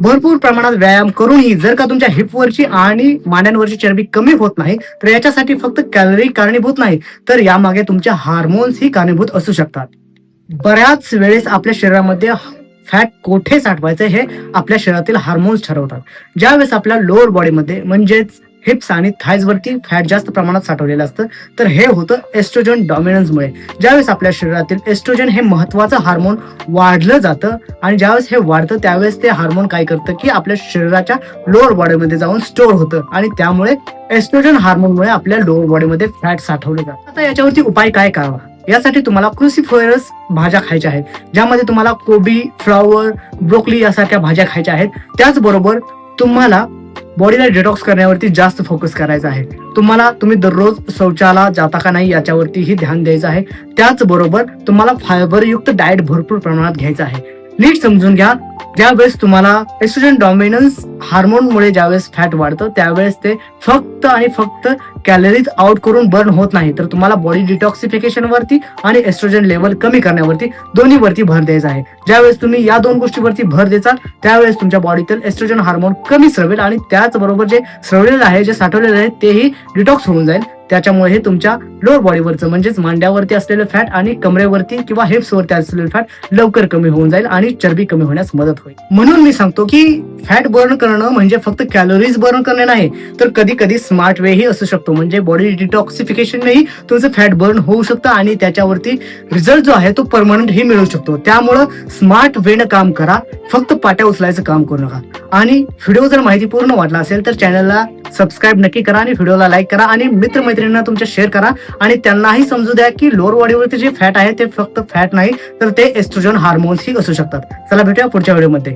भरपूर प्रमाणात व्यायाम करूनही जर का तुमच्या हिपवरची आणि मांड्यांवरची चरबी कमी होत नाही तर याच्यासाठी फक्त कॅलरी कारणीभूत नाही तर यामागे तुमच्या हार्मोन्स ही कारणीभूत असू शकतात. बऱ्याच वेळेस आपल्या शरीरामध्ये फॅट कोठे साठवायचे हे आपल्या शरीरातील हार्मोन्स ठरवतात. ज्यावेळेस आपल्या लोअर बॉडीमध्ये म्हणजेच हिप्स आणि थायज वरती फॅट जास्त प्रमाणात साठवलेलं असतं. तर हे होतं एस्ट्रोजन डॉमिनन्समुळे ज्यावेळेस आपल्या शरीरातील एस्ट्रोजन हे महत्वाचं हार्मोन वाढलं जातं आणि ज्यावेळेस हे वाढतं त्यावेळेस ते हार्मोन काय करतं की आपल्या शरीराच्या लोअर बॉडीमध्ये जाऊन स्टोअर होतं आणि त्यामुळे एस्ट्रोजन हार्मोनमुळे आपल्या लोअर बॉडीमध्ये फॅट साठवले जातात आता याच्यावरती उपाय काय करावा? यासाठी तुम्हाला क्रुसिफरस भाज्या खायच्या आहेत. ज्यामध्ये तुम्हाला कोबी फ्लॉवर ब्रोकली यासारख्या भाज्या खायच्या आहेत. त्याचबरोबर तुम्हाला बॉडीला डिटॉक्स करण्यावरती जास्त फोकस करायचा आहे. तुम्हाला तुम्ही दररोज शौचाला जाता का नाही याच्यावरतीही ध्यान द्यायचं आहे. त्याचबरोबर तुम्हाला फायबरयुक्त डाएट भरपूर प्रमाणात घ्यायचं आहे. नीट समजून घ्या ज्यावेळेस तुम्हाला एस्ट्रोजन डॉमिनन्स हार्मोनमुळे ज्यावेळेस फॅट वाढतं त्यावेळेस ते फक्त आणि फक्त कॅलरीज आउट करून बर्न होत नाही. तर तुम्हाला बॉडी डिटॉक्सिफिकेशन वरती आणि एस्ट्रोजन लेवल कमी करण्यावरती दोन्ही वरती भर द्यायचा आहे. ज्यावेळेस तुम्ही या दोन गोष्टीवरती भर द्याल त्यावेळेस तुमच्या बॉडीतील एस्ट्रोजन हार्मोन कमी स्रवेल आणि त्याचबरोबर जे स्रवलेलं आहे जे साठवलेलं आहे तेही डिटॉक्स होऊन जाईल. त्याच्यामुळे हे तुमच्या लोअर बॉडीवरचं म्हणजेच मांड्यावरती असलेलं फॅट आणि कमरेवरती किंवा हेप्सवरती असलेलं फॅट लवकर कमी होऊन जाईल आणि चरबी कमी होण्यास मदत होईल. म्हणून मी सांगतो की फॅट बर्न करणं म्हणजे फक्त कॅलरीज बर्न करणे नाही तर कधी कधी स्मार्ट वे ही असू शकतो. म्हणजे बॉडी डिटॉक्सिफिकेशनही तुमचं फॅट बर्न होऊ शकतं आणि त्याच्यावरती रिझल्ट जो आहे तो परमनंट ही मिळू शकतो. त्यामुळं स्मार्ट वेनं काम करा फक्त पाट्या उचलायचं काम करू नका. आणि व्हिडिओ जर माहिती पूर्ण वाटला असेल तर चॅनलला सबस्क्राईब नक्की करा आणि व्हिडिओला लाईक करा आणि मित्रमैत्रिणींना तुमच्या शेअर करा. आणि त्यांनाही समजू द्या की लोअर बॉडीवरती जे फॅट आहे ते फक्त फॅट नाही तर ते एस्ट्रोजन हार्मोन्स ही असू शकतात. चला भेटूया पुढच्या व्हिडिओमध्ये